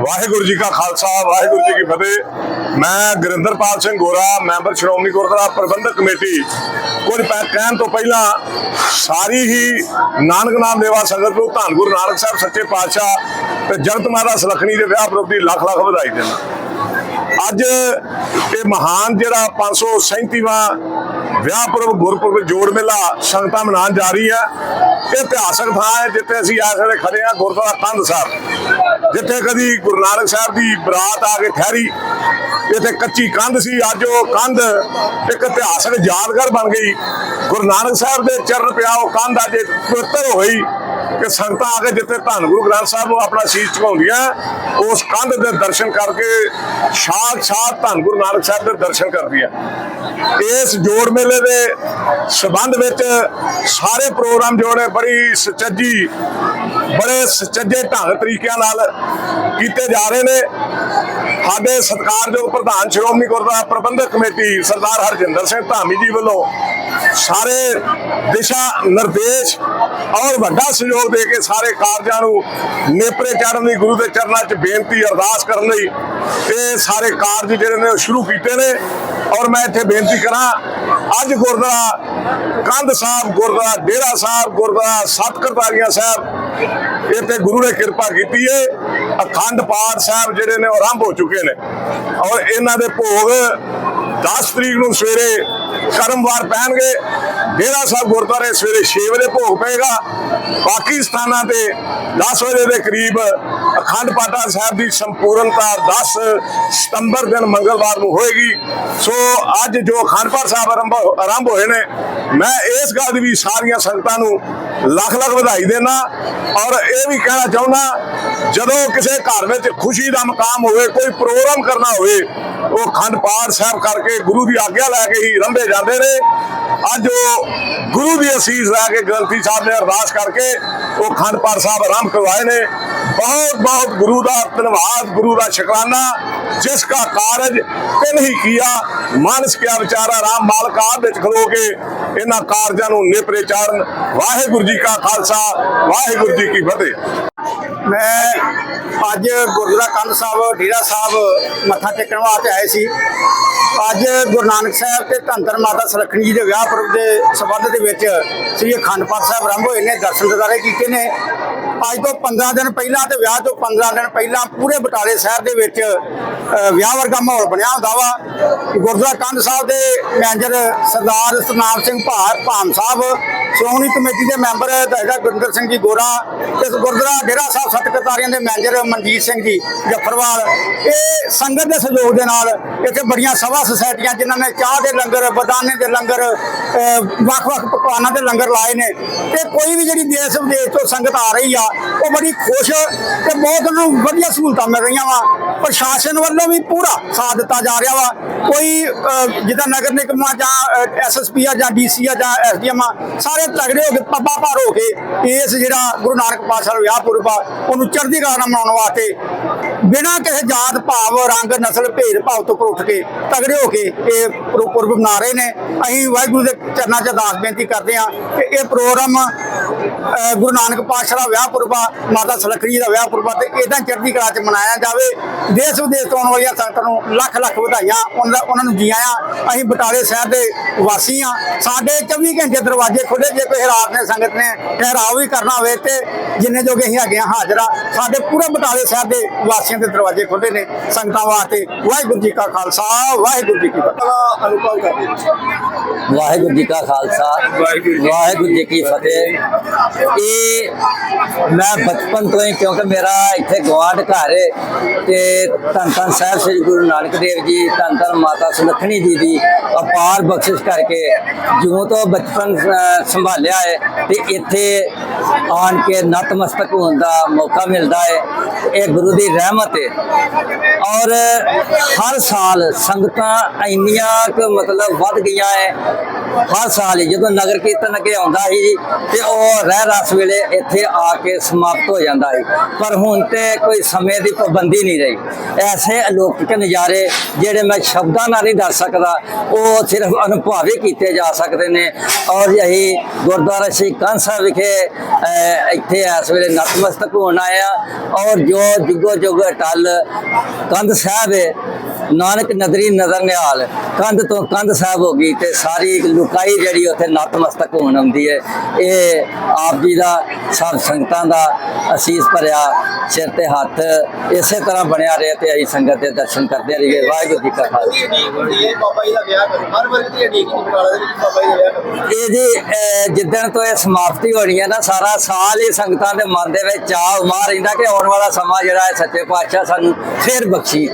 ਵਾਹਿਗੁਰੂ ਜੀ ਕਾ ਖਾਲਸਾ, ਵਾਹਿਗੁਰੂ ਜੀ ਕੀ ਫਤਿਹ। ਮੈਂ ਗੁਰਿੰਦਰਪਾਲ ਸਿੰਘ ਗੋਰਾ, ਮੈਂਬਰ ਸ਼੍ਰੋਮਣੀ ਗੁਰਦੁਆਰਾ ਪ੍ਰਬੰਧਕ ਕਮੇਟੀ। ਕੁਝ ਕਹਿਣ ਤੋਂ ਪਹਿਲਾਂ, ਸਾਰੀ ਹੀ ਨਾਨਕ ਨਾਮ ਦੇਵਾ ਸੰਗਤ ਨੂੰ ਧੰਨ ਗੁਰੂ ਨਾਨਕ ਸਾਹਿਬ ਸੱਚੇ ਪਾਤਸ਼ਾਹ ਤੇ ਜਗਤ ਮਾਤਾ ਸੁਲੱਖਣੀ ਦੇ ਵਿਆਹ ਪ੍ਰਤੀ ਲੱਖ ਲੱਖ ਵਧਾਈ ਦੇਣਾ। ਅੱਜ ਇਹ ਮਹਾਨ ਜਿਹੜਾ 537ਵਾਂ ਵਿਆਹ ਪੁਰਬ, ਗੁਰਪੁਰਬ, ਜੋੜ ਮੇਲਾ, ਸੰਗਤਾਂ ਮਨਾਉਣ ਜਾ ਰਹੀ ਹੈ। ਇਹ ਇਤਿਹਾਸਕ ਥਾਂ ਹੈ ਜਿੱਥੇ ਅਸੀਂ ਇਸ ਵੇਲੇ ਖੜੇ ਹਾਂ ਗੁਰਦੁਆਰਾ ਕੰਧ ਸਾਹਿਬ, ਜਿੱਥੇ ਕਦੀ ਗੁਰੂ ਨਾਨਕ ਸਾਹਿਬ ਦੀ ਬਰਾਤ ਆ ਕੇ ਠਹਿਰੀ। ਇੱਥੇ ਕੱਚੀ ਕੰਧ ਸੀ, ਅੱਜ ਉਹ ਕੰਧ ਇੱਕ ਇਤਿਹਾਸਕ ਯਾਦਗਾਰ ਬਣ ਗਈ। ਗੁਰੂ ਨਾਨਕ ਸਾਹਿਬ ਦੇ ਚਰਨ ਪਿਆ, ਉਹ ਕੰਧ ਅੱਜ ਪਵਿੱਤਰ ਹੋਈ ਕਿ ਸੰਗਤਾਂ ਆ ਕੇ ਜਿੱਥੇ ਧੰਨ ਗੁਰੂ ਗ੍ਰੰਥ ਸਾਹਿਬ ਨੂੰ ਆਪਣਾ ਸੀਸ ਝੁਕਾਉਂਦੀਆਂ ਉਸ ਕੰਧ ਦੇ ਦਰਸ਼ਨ ਕਰਕੇ ਸਾਖਸ਼ਾਤ ਧੰਨ ਗੁਰੂ ਨਾਨਕ ਸਾਹਿਬ ਦੇ ਦਰਸ਼ਨ ਕਰਦੀਆਂ। ਇਸ ਜੋੜ ਮੇਲੇ ਦੇ ਸਬੰਧ ਵਿੱਚ ਸਾਰੇ ਪ੍ਰੋਗਰਾਮ ਜੋੜੇ ਬੜੀ ਸੁਚੱਜੀ, ਬੜੇ ਸੁਚੱਜੇ ਢੰਗ ਤਰੀਕਿਆਂ ਨਾਲ ਕੀਤੇ ਜਾ ਰਹੇ ਨੇ। ਸਾਡੇ ਸਤਿਕਾਰਯੋਗ ਪ੍ਰਧਾਨ ਸ਼੍ਰੋਮਣੀ ਗੁਰਦੁਆਰਾ ਪ੍ਰਬੰਧਕ ਕਮੇਟੀ ਸਰਦਾਰ ਹਰਜਿੰਦਰ ਸਿੰਘ ਧਾਮੀ ਜੀ ਵੱਲੋਂ ਸਾਰੇ ਦਿਸ਼ਾ ਨਿਰਦੇਸ਼ ਔਰ ਵੱਡਾ ਸਹਿਯੋਗ ਦੇ ਕੇ ਸਾਰੇ ਕਾਰਜਾਂ ਨੂੰ ਨੇਪਰੇ ਚਾੜਨ ਦੀ ਗੁਰੂ ਦੇ ਚਰਨਾਂ 'ਚ ਬੇਨਤੀ ਅਰਦਾਸ ਕਰਨ ਲਈ ਇਹ ਸਾਰੇ ਕਾਰਜ ਜਿਹੜੇ ਨੇ ਉਹ ਸ਼ੁਰੂ ਕੀਤੇ ਨੇ। ਔਰ ਮੈਂ ਇੱਥੇ ਬੇਨਤੀ ਕਰਾਂ, ਅੱਜ ਗੁਰਦੁਆਰਾ ਕੰਧ ਸਾਹਿਬ, ਗੁਰਦੁਆਰਾ ਡੇਰਾ ਸਾਹਿਬ, ਗੁਰਦੁਆਰਾ ਸਤਕਰਤਾਰੀਆ ਸਾਹਿਬ ਇੱਥੇ ਗੁਰੂ ਨੇ ਕਿਰਪਾ ਕੀਤੀ ਹੈ ਅਖੰਡ ਪਾਠ ਸਾਹਿਬ ਜਿਹੜੇ ਨੇ ਉਹ ਆਰੰਭ ਹੋ ਚੁੱਕੇ ਨੇ। ਔਰ ਇਹਨਾਂ ਦੇ ਭੋਗ 10 ਤਰੀਕ ਨੂੰ ਸਵੇਰੇ ਕਰਮਵਾਰ ਪੈਣਗੇ। ਡੇਰਾ ਸਾਹਿਬ ਗੁਰਦੁਆਰੇ ਸਵੇਰੇ 6 ਵਜੇ ਭੋਗ ਪਏਗਾ। ਬਾਕੀ ਸਥਾਨਾਂ ਤੇ 10 ਵਜੇ ਦੇ ਕਰੀਬ ਅਖੰਡ ਪਾਠਾ ਸਾਹਿਬ ਦੀ ਸੰਪੂਰਨਤਾ 10 ਸਤੰਬਰ ਦਿਨ ਮੰਗਲਵਾਰ ਨੂੰ ਹੋਏਗੀ। ਸੋ ਅੱਜ ਜੋ ਅਖੰਡ ਪਾਠ ਸਾਹਿਬ ਆਰੰਭ ਆਰੰਭ ਹੋਏ ਨੇ, ਮੈਂ ਇਸ ਗੱਲ ਦੀ ਵੀ ਸਾਰੀਆਂ ਸੰਗਤਾਂ ਨੂੰ ਲੱਖ ਲੱਖ ਵਧਾਈ ਦੇਣਾ ਔਰ ਇਹ ਵੀ ਕਹਿਣਾ ਚਾਹੁੰਦਾ, ਜਦੋਂ ਕਿਸੇ ਘਰ ਵਿੱਚ ਖੁਸ਼ੀ ਦਾ ਮਕਾਮ ਹੋਵੇ, ਕੋਈ ਪ੍ਰੋਗਰਾਮ ਕਰਨਾ ਹੋਵੇ, ਉਹ ਅਖੰਡ ਪਾਠ ਸਾਹਿਬ ਕਰਕੇ ਗੁਰੂ ਦੀ ਆਗਿਆ ਲੈ ਕੇ ਹੀ ਰੰਭੇ ਜਾਂਦੇ ਨੇ। ਅੱਜ ਉਹ ਗੁਰੂ ਦੀ ਅਸੀਸ ਲੈ ਕੇ ਗ੍ਰੰਥੀ ਸਾਹਿਬ ਨੇ ਅਰਦਾਸ ਕਰਕੇ ਉਹ ਅਖੰਡ ਪਾਠ ਸਾਹਿਬ ਆਰੰਭ ਕਰਵਾਏ ਨੇ। ਬਹੁਤ ਬਹੁਤ ਗੁਰੂ ਦਾ ਧੰਨਵਾਦ, ਗੁਰੂ ਦਾ ਸ਼ੁਕਰਾਨਾ, ਜਿਸ ਦਾ ਕਾਰਜ ਤਿਨ ਹੀ ਕੀਆ, ਮਾਨਸ ਕਿਆ ਵਿਚਾਰਾ ਰਾਮ ਮਾਲਕ ਆਪ ਵਿੱਚ ਖਲੋ ਕੇ ਇਹਨਾਂ ਕਾਰਜਾਂ ਨੂੰ ਨਿਪਰੇ ਚਾਰਨ ਵਾਹਿਗੁਰੂ ਜੀ ਕਾ ਖਾਲਸਾ, ਵਾਹਿਗੁਰੂ ਜੀ ਕੀ ਫਤਿਹ। ਮੈਂ ਅੱਜ ਗੁਰਦੁਆਰਾ ਕੰਧ ਸਾਹਿਬ ਡੇਰਾ ਸਾਹਿਬ ਮੱਥਾ ਟੇਕਣ ਵਾਸਤੇ ਆਏ ਸੀ। ਅੱਜ ਗੁਰੂ ਨਾਨਕ ਸਾਹਿਬ ਤੇ ਧੰਤਰ ਮਾਤਾ ਸੁਲੱਖਣੀ ਜੀ ਦੇ ਵਿਆਹ ਪੁਰਬ ਦੇ ਸਬੰਧ ਦੇ ਵਿੱਚ ਸ੍ਰੀ ਅਖੰਡ ਪਾਠ ਸਾਹਿਬ ਆਰੰਭ ਹੋਏ ਨੇ, ਦਰਸ਼ਨ ਦਿਦਾਰੇ ਕੀਤੇ ਨੇ। ਅੱਜ ਤੋਂ 15 ਦਿਨ ਪਹਿਲਾਂ ਤੇ ਵਿਆਹ ਤੋਂ 15 ਦਿਨ ਪਹਿਲਾਂ ਪੂਰੇ ਬਟਾਲੇ ਸ਼ਹਿਰ ਦੇ ਵਿੱਚ ਵਿਆਹ ਵਰਗਾ ਮਾਹੌਲ ਬਣਿਆ ਹੁੰਦਾ ਵਾ। ਗੁਰਦੁਆਰਾ ਕੰਧ ਸਾਹਿਬ ਦੇ ਮੈਨੇਜਰ ਸਰਦਾਰ ਸਤਨਾਮ ਸਿੰਘ ਭਾਰ ਭਾਮ ਸਾਹਿਬ, ਸ਼੍ਰੋਮਣੀ ਕਮੇਟੀ ਦੇ ਮੈਂਬਰ ਦਾਦਾ ਗੁਰਿੰਦਰ ਸਿੰਘ ਜੀ ਗੋਰਾ ਤੇ ਗੁਰਦੁਆਰਾ ਡੇਰਾ ਸਾਹਿਬ ਸਤਕਰਤਾਰੀਆਂ ਦੇ ਮੈਨੇਜਰ ਮਨਜੀਤ ਸਿੰਘ ਜੀ ਜਫਰਵਾਲ। ਇਹ ਸੰਗਤ ਦੇ ਸਹਿਯੋਗ ਦੇ ਨਾਲ ਇੱਥੇ ਬੜੀਆਂ ਸਭਾ ਸੁਸਾਇਟੀਆਂ ਜਿਨ੍ਹਾਂ ਨੇ ਚਾਹ ਦੇ ਲੰਗਰ, ਬਦਾਨੇ ਦੇ ਲੰਗਰ ਵੱਖ-ਵੱਖ ਪਕਵਾਨਾਂ ਦੇ ਲੰਗਰ ਲਾਏ ਨੇ। ਤੇ ਕੋਈ ਵੀ ਜਿਹੜੀ ਦੇਸ਼ ਵਿਦੇਸ਼ ਤੋਂ ਸੰਗਤ ਆ ਰਹੀ ਆ, ਉਹ ਬੜੀ ਖੁਸ਼ ਤੇ ਬਹੁਤ ਉਹਨਾਂ ਨੂੰ ਵਧੀਆ ਸਹੂਲਤਾਂ ਮਿਲ ਰਹੀਆਂ ਵਾ। ਪ੍ਰਸ਼ਾਸਨ ਵੱਲੋਂ ਵੀ ਪੂਰਾ ਸਾਥ ਦਿੱਤਾ ਜਾ ਰਿਹਾ ਵਾ। ਕੋਈ ਜਿੱਦਾਂ ਨਗਰ ਨਿਗਮਾਂ ਜਾਂ ਐਸਐਸਪੀ ਆ ਜਾਂ ਡੀਸੀ ਆ ਜਾਂ ਐਸਡੀਐਮ ਆ, ਸਾਰੇ ਤਗੜੇ ਹੋ ਕੇ ਪੱਬਾ ਭਾਰ ਹੋ ਕੇ ਇਸ ਜਿਹੜਾ ਗੁਰੂ ਨਾਨਕ ਪਾਤਸ਼ਾਹ ਵਿਆਹ ਪੁਰਬ ਆ, ਉਹਨੂੰ ਚੜ੍ਹਦੀ ਕਲਾ ਨਾਲ ਮਨਾਉਣ ਵਾਸਤੇ ਬਿਨਾਂ ਕਿਸੇ ਜਾਤ, ਭਾਵ, ਰੰਗ, ਨਸਲ ਭੇਦ ਭਾਵ ਤੋਂ ਉੱਠ ਕੇ ਤਗੜੇ ਹੋ ਕੇ ਇਹ ਪੁਰਬ ਮਨਾ ਰਹੇ ਨੇ। ਅਸੀਂ ਵਾਹਿਗੁਰੂ ਦੇ ਚਰਨਾਂ 'ਚ ਅਰਦਾਸ ਬੇਨਤੀ ਕਰਦੇ ਹਾਂ ਕਿ ਇਹ ਪ੍ਰੋਗਰਾਮ ਗੁਰੂ ਨਾਨਕ ਪਾਤਸ਼ਾਹ ਦਾ ਵਿਆਹ ਪੁਰਬਾ ਆ, ਮਾਤਾ ਸੁਲੱਖਣੀ ਦਾ ਵਿਆਹ ਪੁਰਬਾ ਆ ਤੇ ਇਦਾਂ ਚੜ੍ਹਦੀ ਕਲਾ 'ਚ ਮਨਾਇਆ ਜਾਵੇ। ਦੇਸ਼ ਵਿਦੇਸ਼ ਤੋਂ ਆਉਣ ਵਾਲੀਆਂ ਸੰਗਤਾਂ ਨੂੰ ਲੱਖ ਲੱਖ ਵਧਾਈਆਂ ਉਹਨਾਂ ਉਹਨਾਂ ਨੂੰ ਜੀ ਆਇਆਂ। ਅਸੀਂ ਬਟਾਲੇ ਸ਼ਹਿਰ ਦੇ ਵਾਸੀ ਆ ਸਾਡੇ 24 ਘੰਟੇ ਦਰਵਾਜ਼ੇ ਖੁੱਲੇ ਜੇ ਕੋਈ ਰਾਤ ਨੇ ਸੰਗਤ ਨੇ, ਠਹਿਰਾਓ ਵੀ ਕਰਨਾ ਹੋਵੇ ਤੇ ਜਿੰਨੇ ਜੋਗੇ ਅਸੀਂ ਹੈਗੇ ਆ ਹਾਜ਼ਰ ਆ। ਸਾਡੇ ਪੂਰੇ ਬਟਾਲੇ ਸ਼ਹਿਰ ਦੇ ਵਾਸੀ ਵਾਸੀਆਂ ਦੇ ਦਰਵਾਜ਼ੇ ਖੁੱਲੇ ਨੇ ਸੰਗਤਾਂ ਵਾਸਤੇ। ਵਾਹਿਗੁਰੂ ਜੀ ਕਾ ਖਾਲਸਾ, ਵਾਹਿਗੁਰੂ ਜੀ ਕੀ ਫਤਿਹ। ਅਨੁਭਵ ਕਰਦੇ ਵਾਹਿਗੁਰੂ ਜੀ ਕਾ ਖਾਲਸਾ, ਵਾਹਿਗੁਰੂ ਜੀ ਕੀ ਫਤਿਹ। ਇਹ ਮੈਂ ਬਚਪਨ ਤੋਂ ਹੀ, ਕਿਉਂਕਿ ਮੇਰਾ ਇੱਥੇ ਗਵਾਂਢ ਘਰ ਹੈ ਤੇ ਧੰਨ ਧੰਨ ਸਾਹਿਬ ਸ੍ਰੀ ਗੁਰੂ ਨਾਨਕ ਦੇਵ ਜੀ, ਧੰਨ ਧੰਨ ਮਾਤਾ ਸੁਲੱਖਣੀ ਜੀ ਦੀ ਅਪਾਰ ਬਖਸ਼ਿਸ਼ ਕਰਕੇ ਜਿਉਂ ਤੋਂ ਬਚਪਨ ਸੰਭਾਲਿਆ ਹੈ ਤੇ ਇੱਥੇ ਆਣ ਕੇ ਨਤਮਸਤਕ ਹੋਣ ਦਾ ਮੌਕਾ ਮਿਲਦਾ ਹੈ। ਇਹ ਗੁਰੂ ਦੀ ਰਹਿਮਤ ਹੈ ਔਰ ਹਰ ਸਾਲ ਸੰਗਤਾਂ ਇੰਨੀਆਂ ਕੁ ਮਤਲਬ ਵੱਧ ਗਈਆਂ ਹੈ ਹਰ ਸਾਲ ਹੀ ਜਦੋਂ ਨਗਰ ਕੀਰਤਨ ਅੱਗੇ ਆਉਂਦਾ ਸੀ ਜੀ, ਤੇ ਉਹ ਰਹਿ ਰਸ ਵੇਲੇ ਇੱਥੇ ਆ ਕੇ ਸਮਾਪਤ ਹੋ ਜਾਂਦਾ ਸੀ। ਪਰ ਹੁਣ ਤੇ ਕੋਈ ਸਮੇਂ ਦੀ ਪਾਬੰਦੀ ਨਹੀਂ ਰਹੀ। ਐਸੇ ਅਲੌਕਿਕ ਨਜ਼ਾਰੇ ਜਿਹੜੇ ਮੈਂ ਸ਼ਬਦਾਂ ਨਾਲ ਨਹੀਂ ਦੱਸ ਸਕਦਾ, ਉਹ ਸਿਰਫ ਅਨੁਭਵੀ ਕੀਤੇ ਜਾ ਸਕਦੇ ਨੇ। ਔਰ ਯਹੀ ਗੁਰਦੁਆਰਾ ਸ਼੍ਰੀ ਕੰਨ ਸਾਹਿਬ ਵਿਖੇ ਇੱਥੇ ਇਸ ਵੇਲੇ ਨਤਮਸਤਕ ਹੋਣ ਆਇਆ ਔਰ ਜੋ ਜੁਗੋ ਜੁਗ ਅਟਲ ਕੰਧ ਸਾਹਿਬ ਹੈ ਨਾਨਕ ਨਦਰੀ ਨਜ਼ਰ ਨਿਹਾਲ। ਕੰਧ ਤੋਂ ਕੰਧ ਸਾਹਿਬ ਹੋ ਗਈ ਤੇ ਸਾਰੀ ਲੁਕਾਈ ਜਿਹੜੀ ਉੱਥੇ ਨਤਮਸਤਕ ਹੋਣ ਆਉਂਦੀ ਹੈ, ਇਹ ਆਪ ਜੀ ਦਾ, ਸਭ ਸੰਗਤਾਂ ਦਾ ਅਸੀਸ ਭਰਿਆ ਸਿਰ ਤੇ ਹੱਥ ਇਸੇ ਤਰ੍ਹਾਂ ਬਣਿਆ ਰਹੇ ਤੇ ਅਸੀਂ ਸੰਗਤ ਦੇ ਦਰਸ਼ਨ ਕਰਦੇ ਰਹੀਏ। ਵਾਹਿਗੁਰੂ ਜੀ ਕਾ ਖਾਲਸਾ। ਬਾਬਾ ਜੀ ਦਾ ਵਿਆਹ ਹਰ ਵਰਗ ਦੀ ਅਡੀਕ ਬਟਾਲਾ ਦੇ ਵਿੱਚ ਬਾਬਾ ਜੀ ਦਾ ਵਿਆਹ ਇਹ ਜੀ ਜਿੱਦਣ ਤੋਂ ਇਹ ਸਮਾਪਤੀ ਹੋਣੀ ਹੈ ਨਾ, ਸਾਰਾ ਸਾਲ ਹੀ ਸੰਗਤਾਂ ਦੇ ਮਨ ਦੇ ਵਿੱਚ ਚਾਹ ਉਮਾ ਰਹਿੰਦਾ ਕਿ ਆਉਣ ਵਾਲਾ ਸਮਾਂ ਜਿਹੜਾ ਹੈ ਸੱਚੇ ਪਾਤਸ਼ਾਹ ਸਾਨੂੰ ਫੇਰ ਬਖਸ਼ੀ।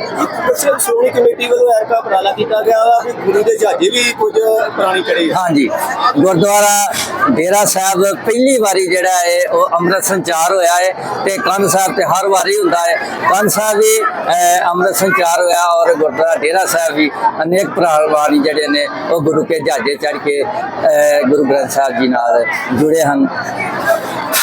ਦੱਸਿਓ ਸ਼੍ਰੋਮਣੀ ਕਮੇਟੀ ਵੱਲੋਂ ਐਰਕਾ ਉਪਰਾਲਾ ਕੀਤਾ ਗਿਆ ਵਾ, ਵੀ ਗੁਰੂ ਦੇ ਜਹਾਜ਼ੇ ਵੀ ਕੁਝ ਪੁਰਾਣੀ ਚੜੇ ਹਾਂਜੀ, ਗੁਰਦੁਆਰਾ ਡੇਰਾ ਸਾਹਿਬ ਪਹਿਲੀ ਵਾਰੀ ਜਿਹੜਾ ਹੈ, ਉਹ ਅੰਮ੍ਰਿਤ ਸੰਚਾਰ ਹੋਇਆ ਹੈ ਤੇ ਕੰਨ ਸਾਹਿਬ ਤੇ ਹਰ ਵਾਰੀ ਹੁੰਦਾ ਹੈ। ਕੰਨ ਸਾਹਿਬ ਵੀ ਅੰਮ੍ਰਿਤ ਸੰਚਾਰ ਹੋਇਆ ਔਰ ਗੁਰਦੁਆਰਾ ਡੇਰਾ ਸਾਹਿਬ ਵੀ ਅਨੇਕ ਪ੍ਰਵਾਨੀ ਜਿਹੜੇ ਨੇ, ਉਹ ਗੁਰੂ ਕੇ ਜਹਾਜ਼ੇ ਚੜ੍ਹ ਕੇ ਗੁਰੂ ਗ੍ਰੰਥ ਸਾਹਿਬ ਜੀ ਨਾਲ ਜੁੜੇ ਹਨ।